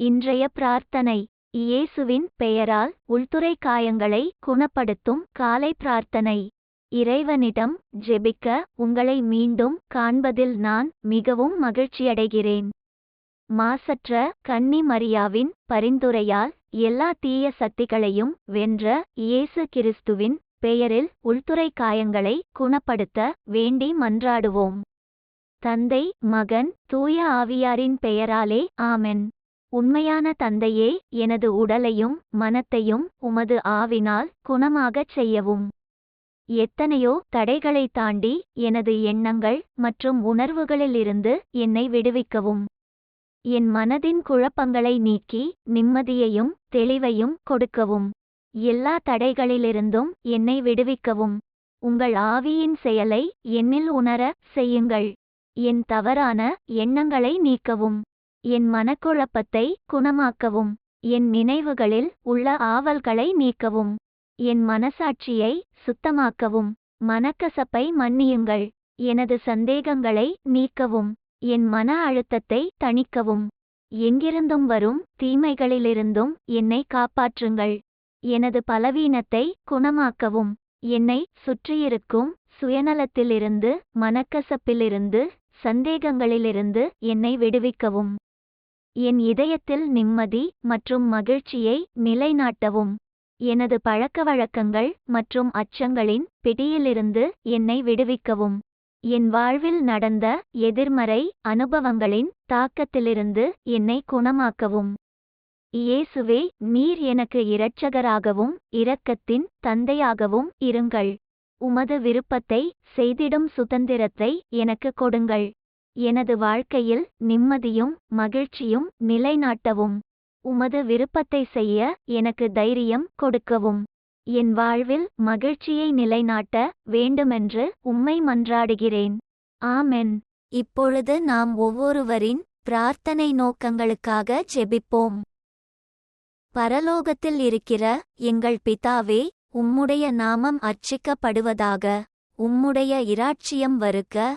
இன்றைய பிரார்த்தனை. இயேசுவின் பெயரால் உள்துறை காயங்களை குணப்படுத்தும் காலை பிரார்த்தனை. இறைவனிடம் ஜெபிக்க உங்களை மீண்டும் காண்பதில் நான் மிகவும் மகிழ்ச்சியடைகிறேன். மாசற்ற கன்னி மரியாவின் பரிந்துரையால் எல்லா தீய சக்திகளையும் வென்ற இயேசு கிறிஸ்துவின் பெயரில் உள்துறை காயங்களை குணப்படுத்த வேண்டி மன்றாடுவோம். தந்தை மகன் தூய ஆவியாரின் பெயராலே ஆமென். உண்மையான தந்தையே எனது உடலையும் மனத்தையும் உமது ஆவினால் குணமாகச் செய்யவும். எத்தனையோ தடைகளை தாண்டி எனது எண்ணங்கள் மற்றும் உணர்வுகளிலிருந்து என்னை விடுவிக்கவும். என் மனதின் குழப்பங்களை நீக்கி நிம்மதியையும் தெளிவையும் கொடுக்கவும். எல்லா தடைகளிலிருந்தும் என்னை விடுவிக்கவும். உங்கள் ஆவியின் செயலை என்னில் உணர செய்யுங்கள். என் தவறான எண்ணங்களை நீக்கவும். என் மனக்குழப்பத்தை குணமாக்கவும். என் நினைவுகளில் உள்ள ஆவல்களை நீக்கவும். என் மனசாட்சியை சுத்தமாக்கவும். மனக்கசப்பை மன்னியுங்கள். எனது சந்தேகங்களை நீக்கவும். என் மன அழுத்தத்தை தணிக்கவும். எங்கிருந்தும் வரும் தீமைகளிலிருந்தும் என்னை காப்பாற்றுங்கள். எனது பலவீனத்தை குணமாக்கவும். என்னை சுற்றியிருக்கும் சுயநலத்திலிருந்து மனக்கசப்பிலிருந்து சந்தேகங்களிலிருந்து என்னை விடுவிக்கவும். என் இதயத்தில் நிம்மதி மற்றும் மகிழ்ச்சியை நிலைநாட்டவும். எனது பழக்கவழக்கங்கள் மற்றும் அச்சங்களின் பிடியிலிருந்து என்னை விடுவிக்கவும். என் வாழ்வில் நடந்த எதிர்மறை அனுபவங்களின் தாக்கத்திலிருந்து என்னை குணமாக்கவும். இயேசுவே நீர் எனக்கு இரட்சகராகவும் இரக்கத்தின் தந்தையாகவும் இருங்கள். உமது விருப்பத்தை செய்திடும் சுதந்திரத்தை எனக்கு கொடுங்கள். எனது வாழ்க்கையில் நிம்மதியும் மகிழ்ச்சியும் நிலைநாட்டவும். உமது விருப்பத்தை செய்ய எனக்கு தைரியம் கொடுக்கவும். என் வாழ்வில் மகிழ்ச்சியை நிலைநாட்ட வேண்டுமென்று உம்மை மன்றாடுகிறேன். ஆமென். இப்பொழுது நாம் ஒவ்வொருவரின் பிரார்த்தனை நோக்கங்களுக்காக ஜெபிப்போம். பரலோகத்தில் இருக்கிற எங்கள் பிதாவே உம்முடைய நாமம் அர்ச்சிக்கப்படுவதாக உம்முடைய இராட்சியம் வருக.